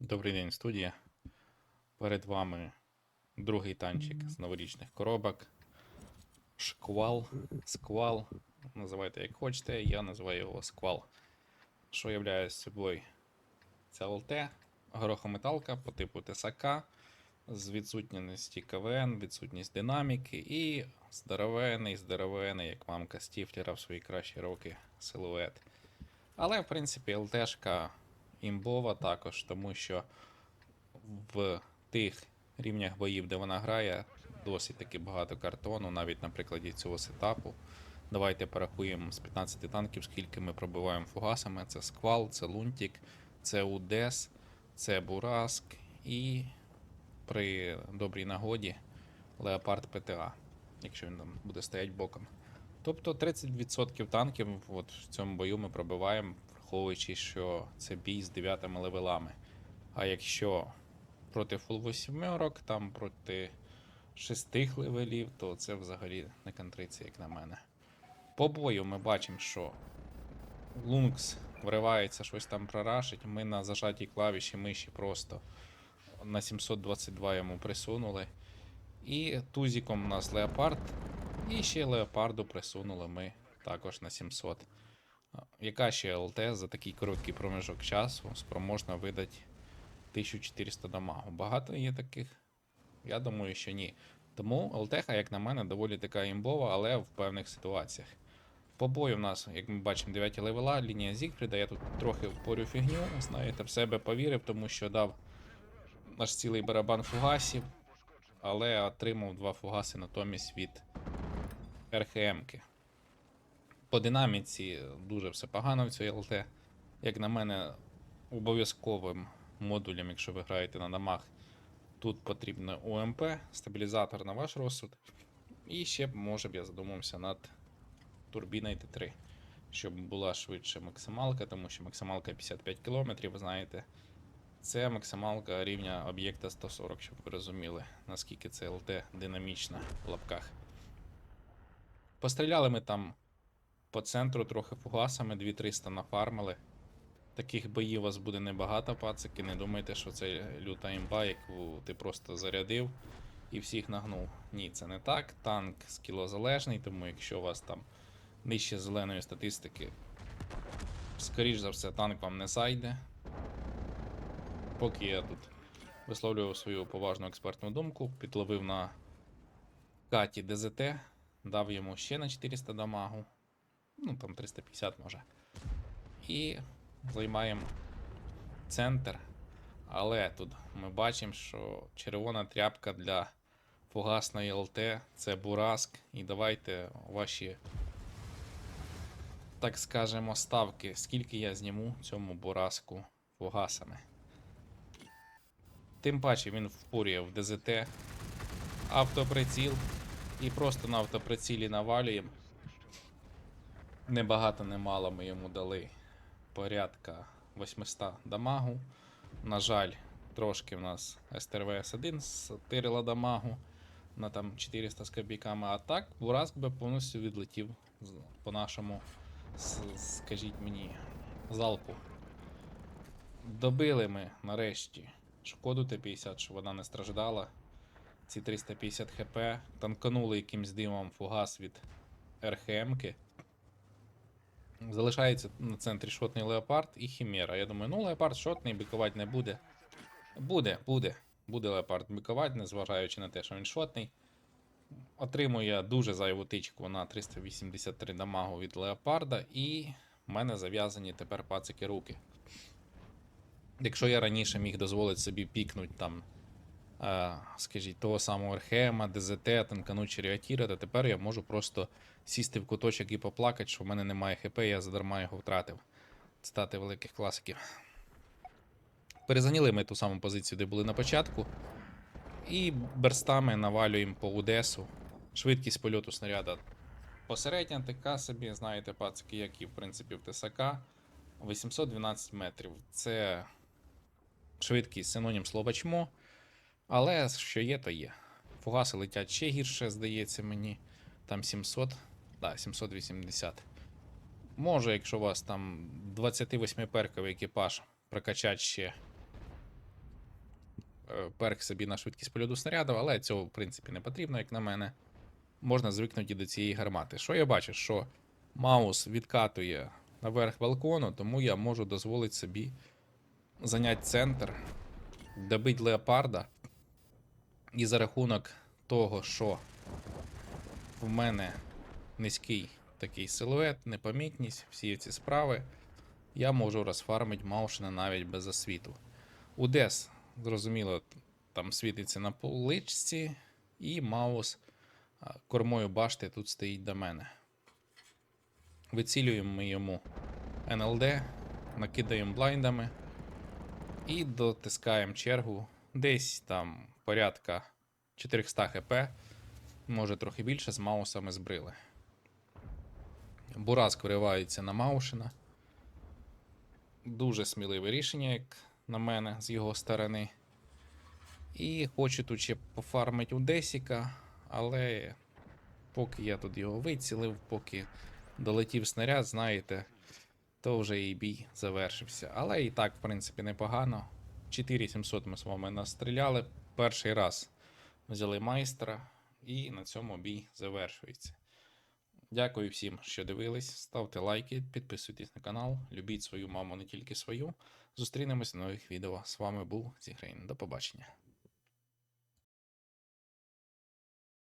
Добрий день, студія. Перед вами другий танчик з новорічних коробок. Шквал, сквал. Називайте як хочете, я називаю його сквал. Що являє собою ця ЛТ, горохометалка по типу ТСК з відсутністю КВН, відсутність динаміки і здоровений, здоровений, як мамка Стіфлера в свої кращі роки силует. Але, в принципі, ЛТшка імбова також, тому що в тих рівнях боїв, де вона грає, досить таки багато картону, навіть на прикладі цього сетапу. Давайте порахуємо з 15 танків, скільки ми пробиваємо фугасами. Це Сквал, це Лунтік, це Удес, це Бураск і при добрій нагоді Леопард ПТА, якщо він там буде стояти боком. Тобто 30% танків от в цьому бою ми пробиваємо, враховуючи, що це бій з 9 левелами. А якщо проти фул восьмерок, там проти шестих левелів, то це взагалі не контриця, як на мене. По бою ми бачимо, що Лункс вривається, щось там прорашить. Ми на зажатій клавіші миші просто на 722 йому присунули. І тузіком у нас леопард. І ще леопарду присунули ми також на 700. Яка ще ЛТ за такий короткий проміжок часу спроможна видати 1400 дамагу? Багато є таких? Я думаю, що ні. Тому ЛТХ, як на мене, доволі така імбова, але в певних ситуаціях. По бою в нас, як ми бачимо, 9 левела, лінія Зігфріда. Я тут трохи впорю фігню, знаєте, в себе повірив, тому що дав наш цілий барабан фугасів, але отримав два фугаси натомість від РХМки. По динаміці дуже все погано в цій ЛТ. Як на мене, обов'язковим модулем, якщо ви граєте на дамах, тут потрібно УМП, стабілізатор на ваш розсуд. І ще, може б, я задумався над турбіною Т3, щоб була швидше максималка, тому що максималка 55 км, ви знаєте. Це максималка рівня об'єкта 140, щоб ви розуміли, наскільки це ЛТ динамічна в лапках. Постріляли ми там по центру трохи фугасами, 2300 нафармили. Таких боїв у вас буде небагато, пацики. Не думайте, що це люта імба, яку ти просто зарядив і всіх нагнув. Ні, це не так. Танк скілозалежний, тому якщо у вас там нижче зеленої статистики, скоріш за все, танк вам не зайде. Поки я тут висловлював свою поважну експертну думку, підловив на каті ДЗТ, дав йому ще на 400 дамагу. Ну, там 350 може. І займаємо центр. Але тут ми бачимо, що червона тряпка для фугасної ЛТ це Бураск. І давайте ваші, так скажемо, ставки, скільки я зніму цьому Бураску фугасами. Тим паче він впурює в ДЗТ, автоприціл і просто на автоприцілі навалюємо. Небагато немало ми йому дали порядка 800 дамагу. На жаль, трошки в нас СТРВС-1 стирила дамагу на там 400 з копійками, а так Бураск би повністю відлетів по нашому, скажіть мені, залпу. Добили ми нарешті шкоду Т-50, щоб вона не страждала. Ці 350 хп. Танканули якимсь димом фугас від РХМки. Залишається на центрі шотний леопард і хімера. Я думаю, ну леопард шотний, бикувати не буде. Буде, буде. Буде леопард бикувати, незважаючи на те, що він шотний. Отримує дуже зайву тичку на 383 дамагу від леопарда, і в мене зав'язані тепер пацики руки. Якщо я раніше міг дозволити собі пікнути там, скажіть, того самого Архема, ДЗТ, танкануть Черіатіра, то тепер я можу просто сісти в куточок і поплакати, що в мене немає ХП, я задарма його втратив. Стати великих класиків. Перезаняли ми ту саму позицію, де були на початку. І берстами навалюємо по Удесу. Швидкість польоту снаряда посередня, така собі, знаєте, пацики, як і в принципі в ТСК. 812 метрів. Це швидкість синонім слова чмо. Але що є, то є. Фугаси летять ще гірше, здається мені. Там 700. Да, 780. Може, якщо у вас там 28 перковий екіпаж прокачать ще е, перк собі на швидкість польоту снаряду, але цього, в принципі, не потрібно, як на мене. Можна звикнути до цієї гармати. Що я бачу? Що Маус відкатує наверх балкону, тому я можу дозволити собі зайняти центр, добити леопарда. І за рахунок того, що в мене низький такий силует, непомітність, всі ці справи, я можу розфармити Маушена навіть без освіту. Удес, зрозуміло, там світиться на поличці, і Маус кормою башти тут стоїть до мене. Вицілюємо ми йому НЛД, накидаємо блайндами і дотискаємо чергу десь там порядка 400 хп, може трохи більше з маусами збрили. Бураск виривається на Маушина. Дуже сміливе рішення, як на мене, з його сторони. І хочу тут ще пофармити у Десіка, але поки я тут його вицілив, поки долетів снаряд, знаєте, то вже і бій завершився. Але і так, в принципі, непогано. 4700 ми з вами настріляли. Перший раз взяли майстра, і на цьому бій завершується. Дякую всім, що дивились. Ставте лайки, підписуйтесь на канал, любіть свою маму, не тільки свою. Зустрінемось в нових відео. З вами був Зігрейн. До побачення.